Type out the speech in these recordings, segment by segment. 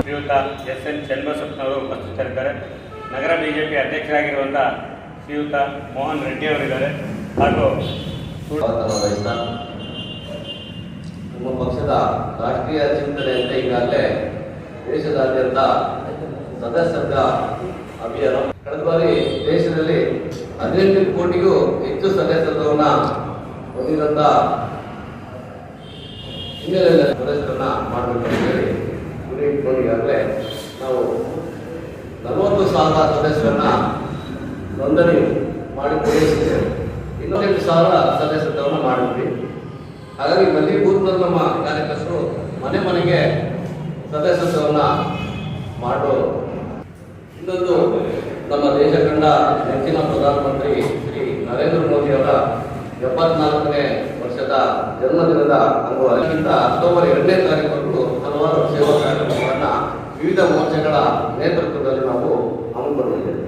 ಶ್ರೀಯುತ S N ಚನ್ನಬಸಪ್ಪನವರು ಉಪಸ್ಥಿತರಿದ್ದಾರೆ. ನಗರ ಬಿಜೆಪಿ ಅಧ್ಯಕ್ಷರಾಗಿರುವಂಥ ಶ್ರೀಯುತ ಮೋಹನ್ ರೆಡ್ಡಿ ಅವರಿದ್ದಾರೆ. ಹಾಗೂ ನಮ್ಮ ಪಕ್ಷದ ರಾಷ್ಟ್ರೀಯ ಚಿಂತನೆ ಅಂತ ಈಗಾಗಲೇ ದೇಶದಾದ್ಯಂತ ಸದಸ್ಯತ್ವ ಅಭಿಯಾನ. ಕಳೆದ ಬಾರಿ ದೇಶದಲ್ಲಿ ಹದಿನೆಂಟು ಕೋಟಿಗೂ ಹೆಚ್ಚು ಸದಸ್ಯತ್ವವನ್ನ ಹೊಂದಿದಂತ ಹಿನ್ನೆಲೆಯಲ್ಲಿ ಸದಸ್ಯರನ್ನ ಮಾಡಬೇಕು ಅಂತ ಹೇಳಿ ಗುರಿ ಇಟ್ಕೊಂಡು ನಾವು ನಲವತ್ತು ಸಾವಿರ ಸದಸ್ಯರನ್ನ ನೋಂದಣಿ ಮಾಡಿ ಪೂರೈಸಿದ್ದೇವೆ ಇನ್ನೊಂದೆಂಟು ಸಾವಿರ ಸದಸ್ಯತ್ವವನ್ನು ಮಾಡಿದ್ವಿ. ಹಾಗಾಗಿ ಪ್ರತಿ ಬೂತ್ನಲ್ಲಿ ನಮ್ಮ ಕಾರ್ಯಕರ್ತರು ಮನೆ ಮನೆಗೆ ಸದಸ್ಯತ್ವವನ್ನು ಮಾಡೋ ಇನ್ನೊಂದು ನಮ್ಮ ದೇಶ ಕಂಡ ನೆಚ್ಚಿನ ಪ್ರಧಾನಮಂತ್ರಿ ಶ್ರೀ ನರೇಂದ್ರ ಮೋದಿ ಅವರ ಎಪ್ಪತ್ನಾಲ್ಕನೇ ವರ್ಷದ ಜನ್ಮದಿನದ ಅಂಗವಾಗಿಂದ ಅಕ್ಟೋಬರ್ ಎರಡನೇ ತಾರೀಕು ಹಲವಾರು ಸೇವಾ ಕಾರ್ಯಕ್ರಮಗಳನ್ನು ವಿವಿಧ ಮೋರ್ಚೆಗಳ ನೇತೃತ್ವದಲ್ಲಿ ನಾವು ಹಮ್ಮಿಕೊಂಡಿದ್ದೇವೆ.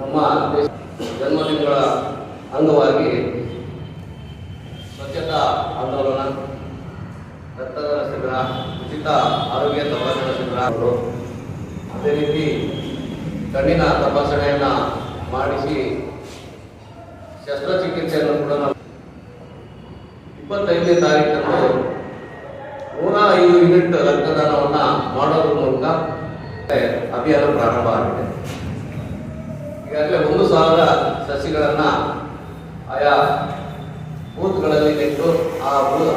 ನಮ್ಮ ದೇಶ ಜನ್ಮದಿನಗಳ ಅಂಗವಾಗಿ ಸ್ವಚ್ಛತಾ ಆಂದೋಲನ, ರಕ್ತದಾನ ಶಿಬಿರ, ಉಚಿತ ಆರೋಗ್ಯ ತಪಾಸಣಾ ಶಿಬಿರಗಳು ಅದೇ ರೀತಿ ಕಣ್ಣಿನ ತಪಾಸಣೆಯನ್ನ ಮಾಡಿಸಿ ಶಸ್ತ್ರಚಿಕಿತ್ಸೆಯನ್ನು ಕೂಡ ನಾವು ಇಪ್ಪತ್ತೈದನೇ ತಾರೀಕನ್ನು ನೂರ ಐದು ಯೂನಿಟ್ ರಕ್ತದಾನವನ್ನ ಮಾಡೋದ್ರ ಮೂಲಕ ಅಭಿಯಾನ ಪ್ರಾರಂಭ ಆಗಿದೆ. ಈಗಾಗಲೇ ಒಂದು ಸಾವಿರ ಸಸಿಗಳನ್ನ ಆಯಾ ಬೂತ್ಗಳಲ್ಲಿ ನೆಟ್ಟು ಆ ಬೂತ್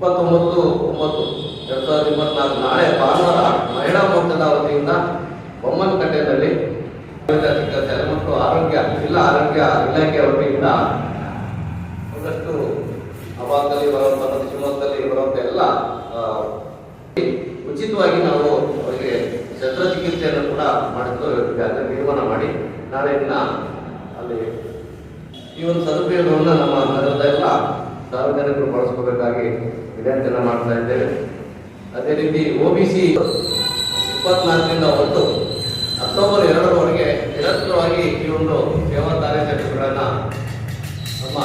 ಇಪ್ಪತ್ತೊಂಬತ್ತು, ಒಂಬತ್ತು, ಎರಡ್ ಸಾವಿರದ ಇಪ್ಪತ್ನಾಲ್ಕು ನಾಳೆ ಭಾನುವಾರ ಮಹಿಳಾ ಮೋರ್ಚಾದ ವತಿಯಿಂದ ಬೊಮ್ಮನಕಟ್ಟೆಯಲ್ಲಿ ಮತ್ತು ಆರೋಗ್ಯ, ಜಿಲ್ಲಾ ಆರೋಗ್ಯ ಇಲಾಖೆಯ ವತಿಯಿಂದ ಒಂದಷ್ಟು ಆ ಭಾಗದಲ್ಲಿ ಬರುವಂತ ಮತ್ತು ಶಿವಮೊಗ್ಗದಲ್ಲಿ ಬರುವಂತಹ ಎಲ್ಲ ಉಚಿತವಾಗಿ ನಾವು ಅವರಿಗೆ ಶಸ್ತ್ರಚಿಕಿತ್ಸೆಯನ್ನು ಕೂಡ ಮಾಡಿದ್ದು ಈಗಾಗಲೇ ತೀರ್ಮಾನ ಮಾಡಿ ನಾಳೆ ದಿನ ಅಲ್ಲಿ ಈ ಒಂದು ಸದುಪಯೋಗವನ್ನು ನಮ್ಮ ನಗರದ ಎಲ್ಲ ಸಾರ್ವಜನಿಕರು ಬಳಸ್ಕೋಬೇಕಾಗಿ ವಿನಂತಿಯನ್ನ ಮಾಡ್ತಾ ಇದ್ದೇವೆ. ಅದೇ ರೀತಿ ಒ ಬಿ ಸಿ ಇಪ್ಪತ್ನಾಲ್ಕರಿಂದ ಒಂದು ಅಕ್ಟೋಬರ್ ಎರಡರವರೆಗೆ ನಿರಂತರವಾಗಿ ಈ ಒಂದು ಸೇವಾ ಕಾರ್ಯಚಟುವಟಿಕೆಗಳನ್ನು ನಮ್ಮ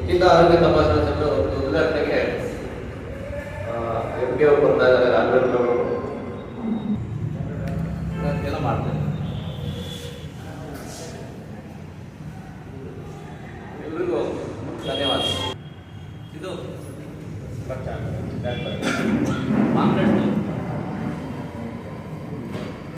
ಉಚಿತ ಆರೋಗ್ಯ ತಪಾಸಣಾ ಸಂಸ್ಥೆ ಉದ್ಘಾಟನೆಗೆ ಎಂ ಪಿ ಅವರು ಬರ್ತಾ ಇದ್ದಾರೆ ರಾಘವೇಂದ್ರವರು ಎಲ್ರಿಗೂ ಧನ್ಯವಾದ. మాట్లాడుతున్నాం